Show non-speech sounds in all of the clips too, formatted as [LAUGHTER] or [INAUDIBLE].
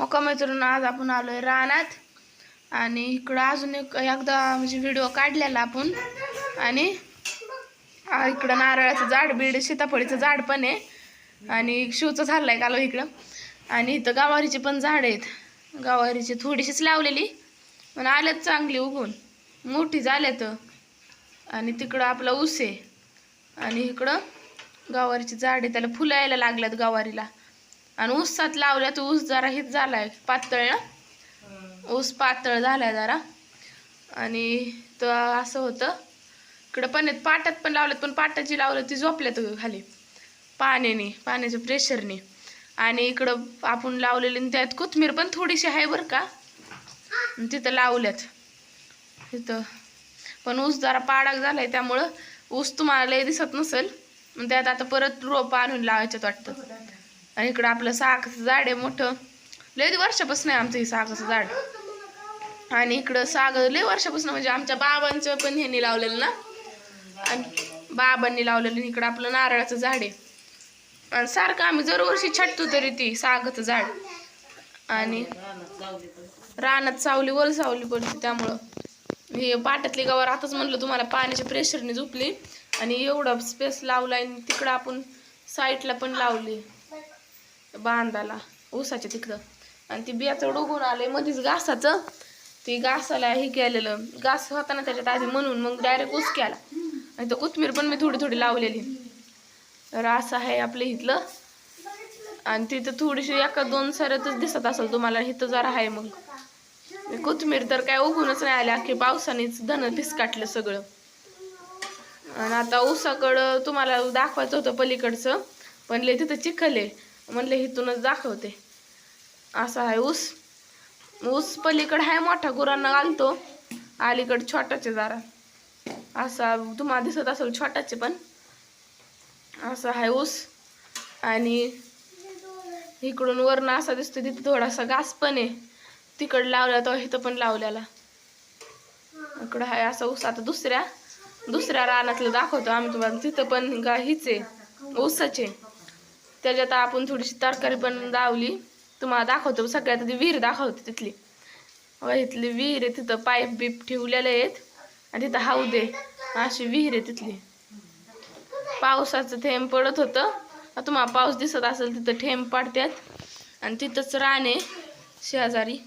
हो का आज आपण आलोय रानात. आणि इकडं अजून एक एकदा म्हणजे व्हिडिओ काढलेला आपण. आणि इकडं नारळाचं झाड बीड सीताफळीचं झाड पण आहे. आणि शिवचं झालं आहे कालो इकडं. आणि इथं गवारीची पण झाड आहेत. गवारीची थोडीशीच लावलेली. पण आल्यात चांगली उगून मोठी झाल्यात. आणि तिकडं आपला ऊस आहे. आणि इकडं गावारीचे झाड आहे त्याला फुलं यायला लागल्यात गावारीला. आणि ऊसात लावल्यात ऊस जरा हित झालाय पातळ ना? ऊस पातळ झालाय जरा. आणि तर असं होतं इकडं पण पाटात पण लावल्यात पण पाटाची लावलं ती झोपल्यात खाली. पाण्याने पाण्याच्या प्रेशरने आणि इकडं आपण लावलेली त्यात कोथमीर पण थोडीशी आहे बरं का. तिथं लावल्यात. तिथं पण ऊस जरा पाडाक झालाय त्यामुळं ऊस तुम्हाला लय दिसत नसेल. त्यात आता परत रोप आणून लावायच्यात वाटतं. आणि इकडं आपलं सागाचं झाड आहे मोठं. लय वर्षापासून आहे आमचं हे सागाचं झाड. आणि इकडं साग लय वर्षापासून म्हणजे आमच्या बाबांचं पण ह्यांनी लावलेलं ना. आणि बाबांनी लावलेलं इकडं आपलं नारळाचं झाड आहे. आणि सारखं आम्ही दरवर्षी छटतो तरी ती सागाचं झाड. आणि रानात सावली वर सावली पडते त्यामुळं. हे पाटातली गावावर आताच म्हटलं तुम्हाला पाण्याच्या प्रेशरने झोपली. आणि एवढा स्पेस लावला आणि तिकडं आपण साईडला पण लावली. बांधाला ऊसाच्या तिकडं. आणि ती बियाचं उगून आले मध्येच घासाचं. ती घासाला हे केलेलं घास होता ना त्याच्यात आधी म्हणून मग डायरेक्ट ऊस केला. आणि तो कोथमीर पण मी थोडी थोडी लावलेली. तर असं आहे आपलं इथलं. आणि तिथं थोडीशी एका दोन सरतच दिसत असेल तुम्हाला इथं जरा आहे मग. कोथमीर तर काय उगूनच नाही आले अख्खी पावसानेच धन भिसकाटलं सगळं. आणि आता ऊसाकडं तुम्हाला दाखवायचं होतं पलीकडचं पण लय तिथं चिखल आहे. म्हणलं इथूनच दाखवते. असा आहे ऊस. ऊस पलीकडे आहे मोठा गुरांना घालतो अलीकडे छोटाचे जरा असा तुम्हाला दिसत असेल छोटाचे पण. असा आहे ऊस. आणि इकडून वरनं असा दिसतो तिथे थोडासा घास पण आहे. तिकडं लावला तो इथं पण लावलेला. इकडं आहे असा ऊस आता दुसऱ्या दुसऱ्या रानातलं दाखवतो आम्ही तुम्हाला. तिथं पण गा हीच आहे ऊसाचे त्याच्यात आपण थोडीशी तरकारी पण लावली. तुम्हाला दाखवतो सगळ्यात आधी विहीर दाखवते तिथली. व इथली विहीर आहे तिथं पाईप बीप ठेवलेले आहेत. आणि तिथं हाऊद आहे अशी विहीर आहे तिथली. पावसाचं थेंब पडत होतं. तुम्हाला पाऊस दिसत असेल तिथं थेंब पडतात आणि तिथंच रान आहे शेजारी.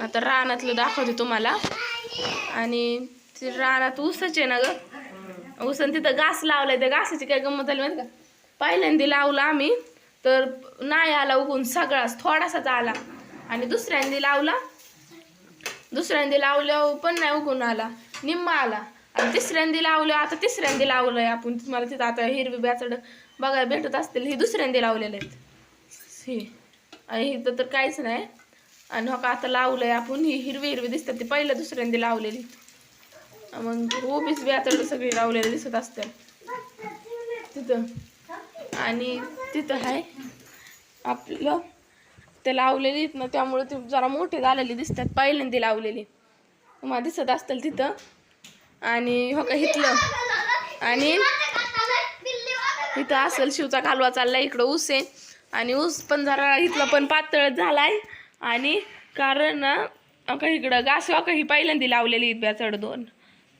आता रानातलं दाखवते तुम्हाला. आणि ते रानात ऊसच आहे ना ग. ऊसन तिथं घास लावलाय त्या घासाची काय गंमत झाली माहिती का? पहिल्यांदा लावला आम्ही तर नाही आला उगून सगळाच थोडासाच आला. आणि दुसऱ्यांदा लावला. दुसऱ्यांदा लावल्यावर पण नाही उगून आला. निम्मा आला. आणि तिसऱ्यांदा लावलं आता तिसऱ्यांदा लावलंय आपण. तुम्हाला तिथं आता हिरवी ब्याचड बघायला भेटत असतील. हे दुसऱ्यांदा लावलेले आहेत. हे. आणि इथं तर काहीच नाही. आणि हो का आता लावलंय आपण. ही हिरवी हिरवी दिसतात. ती पहिलं दुसऱ्यांदा लावलेली मग उभीच बॅचड सगळी लावलेली दिसत असतात तिथं. आणि तिथं आहे आपलं ते लावलेली आहेत ना त्यामुळे ते जरा मोठे झालेले दिसतात पहिल्यांदा लावलेली. तुम्हाला दिसत असतील तिथं. आणि हो का इथलं. आणि इथं असेल शिवचा कालवा चाललाय इकडं ऊस आहे. आणि ऊस पण जरा इथला पण पातळ झालाय. आणि कारण हो अका इकडं घास का ही पहिल्यांदा लावलेली आहेत चढ दोन.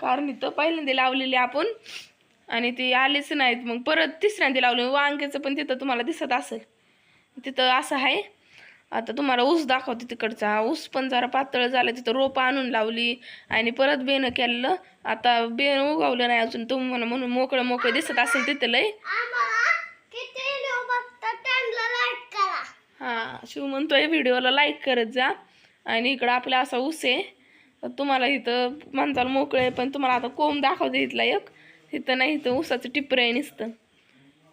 कारण इथं पहिल्यांदा लावलेली आपण. आणि ती आलीच नाहीत. मग परत तिसऱ्यांदा लावले. वांग्याचं पण तिथं तुम्हाला दिसत असेल. तिथं असं आहे. आता तुम्हाला ऊस दाखवते तिकडचा. ऊस पण जरा पातळ झाला. तिथं रोपं आणून लावली आणि परत बेनं केलं. आता बेन उगवलं नाही अजून. तुम्हाला म्हणून मोकळं मोकळं दिसत असेल तिथं लय. हा शिव म्हणतोय व्हिडिओला लाईक करत जा. आणि इकडं आपला असा ऊस आहे. तुम्हाला इथं माणसाला मोकळं पण तुम्हाला आता कोंब दाखवते इथला एक. इथं नाही इथं ऊसाचं टिपरं आहे नुसतं.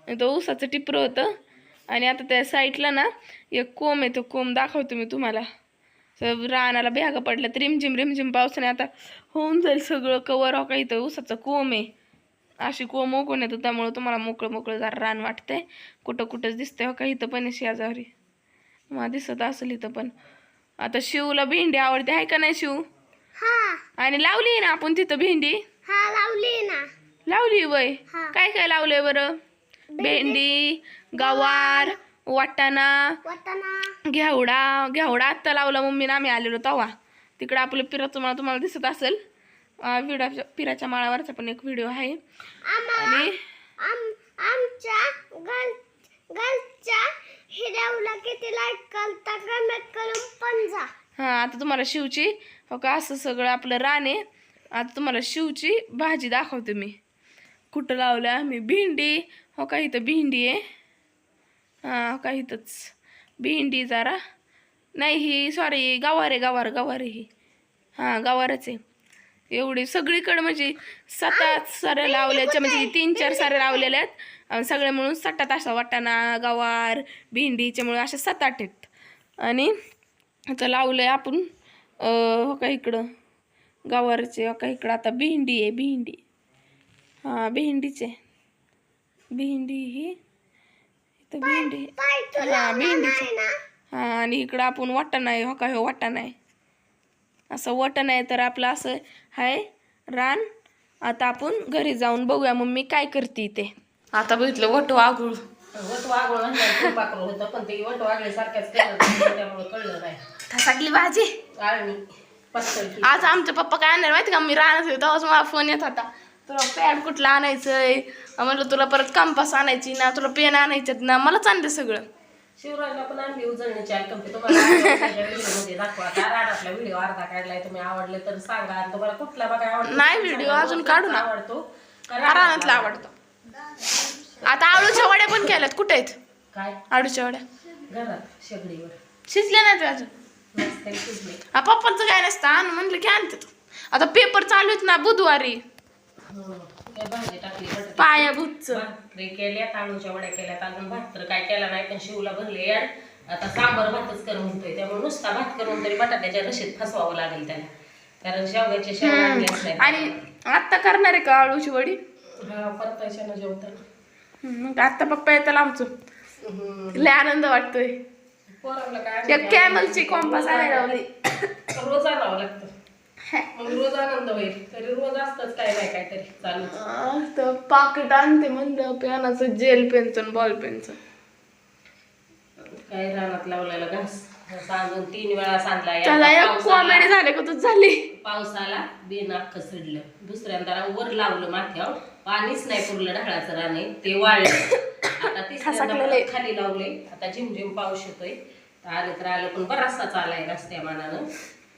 इथं ऊसाचं टिपरं होतं. आणि आता त्या साईडला ना एक कोंब आहे तो कोंब दाखवतो मी तुम्हाला. रानाला पडल्या तर रिमझिम रिमझिम पावसाने आता होऊन जाईल सगळं कवर हो का इथं ऊसाचं कोंब आहे. अशी कोंब ओकून येतं त्यामुळं तुम्हाला मोकळं मोकळं जरा रान वाटतंय. कुठं कुठंच दिसतंय हो का इथं पण आहे शेजारी. मला दिसत असेल इथं पण. आता शिवला भेंडी आवडते आहे का नाही शिव? आणि लावली ना आपण तिथं भेंडी? हा लावली ना. लावली वय? हा. काय काय लावलंय बरं? भेंडी गवार वाटाणा वाटाणा. घेवडा. घेवडा आत्ता लावला मम्मीनं आम्ही आलेलो तवा. तिकडं आपलं पिराचं माळ तुम्हाला दिसत असेल. अं, विडाच्या पिराच्या माळावरचा पण एक व्हिडिओ आहे. आणि आम आमच्या गल गलच्या हिरवला किती लाइट करता कमेंट करून पण जा. हां आता तुम्हाला शिवची हो का असं सगळं आपलं रान आहे. आता तुम्हाला शिवची भाजी दाखवते मी. कुठं लावलं आम्ही? भेंडी. हो का इथं भेंडी आहे. हां हो का इथंच. भेंडी जरा. नाही ही सॉरी गवार आहे गवार गवार आहे ही. हां गवारच आहे. एवढी सगळीकडे म्हणजे सात आठ साऱ्या लावल्याच्या म्हणजे तीन चार साऱ्या लावलेल्या आहेत. अन् सगळे मिळून सात आठ असा वाटाणा गवार भेंडीच्या मिळून अशा सात आठ आहेत. आणि आता लावलंय आपण अं, हो का इकडं. गवारचे हो का इकडं. आता भेंडी आहे भेंडी. भेंडीचे. भेंडी ही इथं भेंडी हां भेंडीचे. हां आणि इकडं आपण वाटण आहे हो का हो वाटण आहे. असं वाटण आहे तर आपलं असं आहे रान. आता आपण घरी जाऊन बघूया मम्मी काय करते ते आता बघितलं वटू आगुळ. वट होतं पण ते वट होतं, त्यामुळे कळलं नाही. ठसाकली भाजी. आज आमचे पप्पा काय आणणार माहिती का? मी राहणार होते तेव्हाच मला फोन येत होता. तुला पॅड कुठला आणायचंय? म्हणलं तुला परत कंपास आणायची ना तुला पेन आणायचं ना मलाच आणते सगळं. शिवराजला पण आणली उजळणीची आयटम ते तुम्हाला व्हिडिओ दाखवा. त्या रानातला व्हिडिओ अर्धा काढलाय तुम्ही आवडले तर सांगा. आणि तुम्हाला कुठला बघा आवडतो नाही व्हिडिओ अजून काढू ना. आवडतो. रानातला आवडतो. आता आळूच्या वड्या पण केल्यात. कुठे आहेत? काय? आळूच्या वड्या. घरात शेगडीवर. शिजल्या नाहीत अजून. मस्त आहे, शिजले. हा पप्पाचं काय नसतं. आण म्हणलं की आणते तू. आता पेपर चालू आहेत ना बुधवारी. भाजी टाकली भाकरी केल्या तांदूळच्या वड्या केल्यात अजून भात तर काय केला नाही पण शिवला भरले यार. आता सांबर भातच कर म्हणतोय त्यामुळे नुसता भात करून तरी बटाट्याच्या रशीत फसवावं लागेल त्याला. कारण शेवग्याचे शेवगा आणलेच नाही आणि आत्ता करणार आहे का आळूची वडी? हा परतायच्या ना मग आत्ता पप्पा येतात आमचं. लय आनंद वाटतोय. पोरांना काय त्या कॅमलची कॉम्पास आणायला लावली. रोज आणावं लागतं. मग [LAUGHS] रोज आनंद होईल. तरी रोज असतच काय नाही काहीतरी चालू आ, तर पाकिट आणते म्हणलं पेनाचं जेल पेनचं बॉल पेनचं. काय रानात लावलेला घास? सांगून तीन वेळा सांगला त्याला एक कॉमेडी आला, झाले का तू झाली? पाऊस आला बेन अख्खं सडलं. दुसऱ्यांदा वर लावलं माथ्यावर. पाणीच नाही पुरलं ढगाळाचं राणे ते वाळलं. आता [LAUGHS] तिसऱ्यांदा खसाकलेलं आहे. परत खाली लावले आता झिमझिम पाऊस येतोय. तर आलं तर आलं पण बराचसाच आलाय रस्त्या मानानं.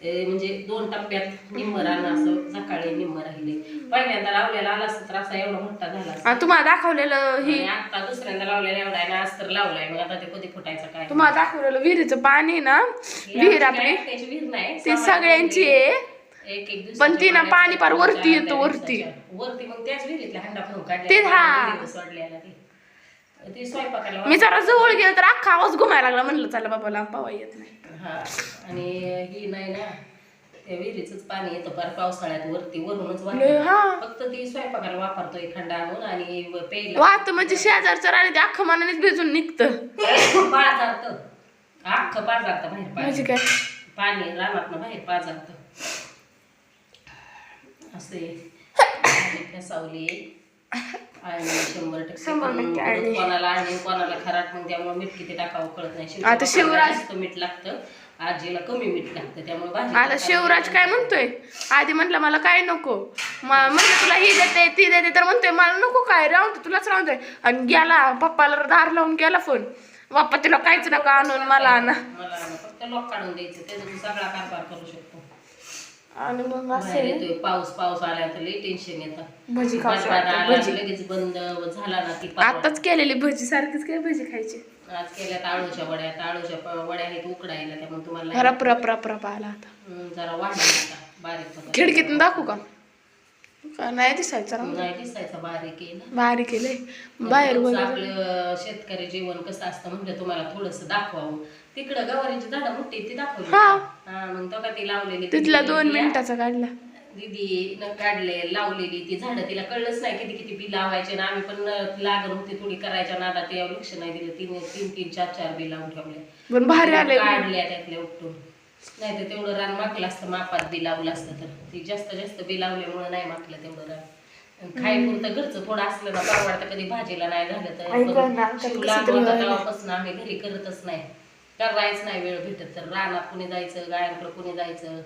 म्हणजे दोन टप्प्यात निम्म रान असं सकाळी निम्म राहिले. पहिल्यांदा लावलेला आला असता तर असा एवढा मोठा झाला तुम्हाला दाखवलेलं ही आता दुसऱ्यांदा लावलेला एवढा आहे ना आज तर लावलाय. मग आता ते कधी फुटायचं काय? तुम्हाला दाखवलेलं विहिरीचं पाणी ना विहीर आपली. विहीर नाही ती सगळ्यांची आहे. एक एक दिवस पण ती ना पाणी पार वरती येतं वरती. वरती मग त्याच विहिरीतल्या हंडा भरून काढले ते हा. सोडलेला ते. ती स्वयंपाकाला मी जरा जवळ गेलो तर अख्खा आवाज घुमायला लागला. म्हणलं चला बाबाला पवा येत नाही. हा आणि ही नाही ना त्या विहिरीच पाणी येतं फार पावसाळ्यात. वरती वरूनच लय, वाहतं. हा. फक्त ती स्वयंपाकाला वापरतोय खंडा आणून आणि व- प्यायला वाहत म्हणजे शेजारचं राणी ते अख्खं मनानेच भिजून निघतं. पाजारत. अख्खं पाजारत बाहेर म्हणजे पाणी काय? पाणी रानात बाहेर पाजारत. असे फसावली. आणि शंभर टक्के. शंभर पण टक्के परत आणि- कोणाला आणि कोणाला खराट मग त्यामुळे मीठ किती टाकावं कळत नाही. आता शिवराज- जास्त मीठ लागतं आजीला कमी मीठ लागतं त्यामुळे भाजी आता शिवराज काय म्हणतोय? आधी म्हटलं मला काय नको? म- म्हणलं तुला ही देते ती देते. तर म्हणतोय मला नको काय? राहून दे, तुलाच राहून दे. आणि गेला पप्पाला दार लावून गेला फोन. पप्पा तुला काहीच नका आणून मला आणा. मला. फक्त लोक काढून द्यायचं त्याचा तू सगळा कारभार करू शकतो. आणि मग बाहेर असे येतोय पाऊस पाऊस आला तर लई टेन्शन येतं. भजी बरबाद आला, भजी. लगेच बंद झाला ना की. आताच केलेली भजी सारखीच काय भजी खायची? आज केल्यात आळूच्या वड्या आता आळूच्या प- वड्या आहेत उकडायला त्यामुळे तुम्हाला रप रप रप रप आला आता. हम्म, जरा वाढलं आता बारीक. खिडकीतून दाखवू का? का? नाही दिसायचं ना नाही दिसायचं बारीक आहे ना. भारी केलंय बाहेर रोजचं वगैरे. आपलं शेतकरी जीवन कसं असतं म्हणजे तुम्हाला थोडस दाखवावं. तिकडं गवारीची झाडं मोठी ती दाखवली हा. हा मग तो का ती लावलेली तिथला दोन मिनिटाचा काढला. दिदी न काढले लावलेली ती झाडं. तिला कळलंच नाही किती किती बी लावायचे ना आम्ही पण लागण होती थोडी करायच्या नादा ते लक्ष नाही दिलं. तीन तीन तीन चार चार बी लावून ठेवले पण भारी आले काढल्या त्यातल्या उपटून. नाही तर तेवढं रान माकलं असतं मापात बी लावलं असतं तर. ती जास्त जास्त बी लावल्यामुळे नाही माकलं तेवढं रान. खायपुरतं घरचं थोडं असलं ना परवडतं कधी भाजीला नाही झालं तर शिव तरी लहान होता व्हायलंय. तेव्हापासून आम्ही घरी करतच नाही. करायच नाही वेळ भेटत तर रानात कुणी जायचं गायांकडे कुणी जायचं.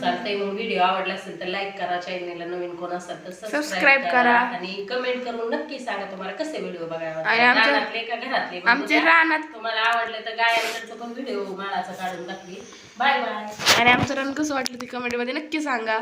चालतंय मग व्हिडिओ आवडला असेल तर लाईक करा. चॅनलला नवीन कोण असेल तर सबस्क्राईब करा. आणि कमेंट करून नक्की सांगा तुम्हाला कसे व्हिडिओ बघायला रानातले का घरातले? आमच्या द्या. रानात तुम्हाला आवडले तर गायांकडचं पण व्हिडिओ माळाचा काढून टाकली. बाय बाय आणि आमचं रन कसं वाटलं ते कमेंटमध्ये नक्की सांगा.